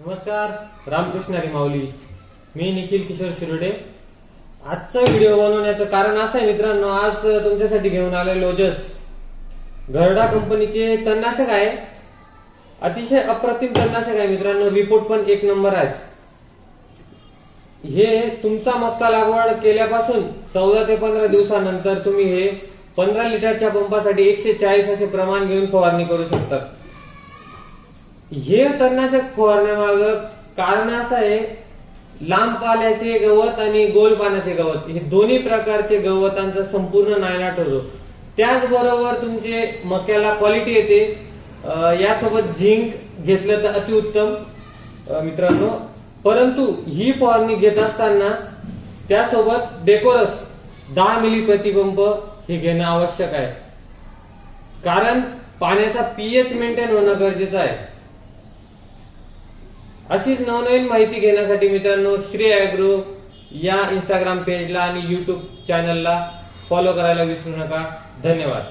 नमस्कार रामकृष्ण हरी माऊली. मी निखिल किशोर शिरोडे. आजचा व्हिडिओ बनवण्याचं कारण असं आहे मित्रांनो आज तुमच्यासाठी घेऊन आले लोजस. घरडा कंपनीचे तणनाशक आहे. अतिशय अप्रतिम तणनाशक आहे मित्रांनो रिपोर्ट पण एक नंबर आहेत हे तुमचा मक्का लागवड केल्यापासून चौदा ते पंधरा दिवसानंतर तुम्ही हे पंधरा लिटरच्या पंपासाठी एकशे चाळीस असे प्रमाण घेऊन फवारणी करू शकतात हे तणनाशक फवारण्यामाग कारण असं आहे लांब पाल्याचे गवत आणि गोल पाण्याचे गवत हे दोन्ही प्रकारचे गवतांचा संपूर्ण नायनाट होतो. त्याचबरोबर तुमचे मक्याला क्वालिटी येते. यासोबत झिंक घेतलं तर अतिउत्तम मित्रांनो. परंतु ही फवारणी घेत असताना त्यासोबत डेकोरस दहा मिली प्रतिपंप हे घेणं आवश्यक आहे. कारण पाण्याचा पीएच मेंटेन होणं गरजेचं आहे. अशीच नवनवीन माहिती घेण्यासाठी मित्रांनो श्री ॲग्रो या इंस्टाग्राम पेजला आणि युट्यूब चॅनलला फॉलो करायला विसरू नका. धन्यवाद.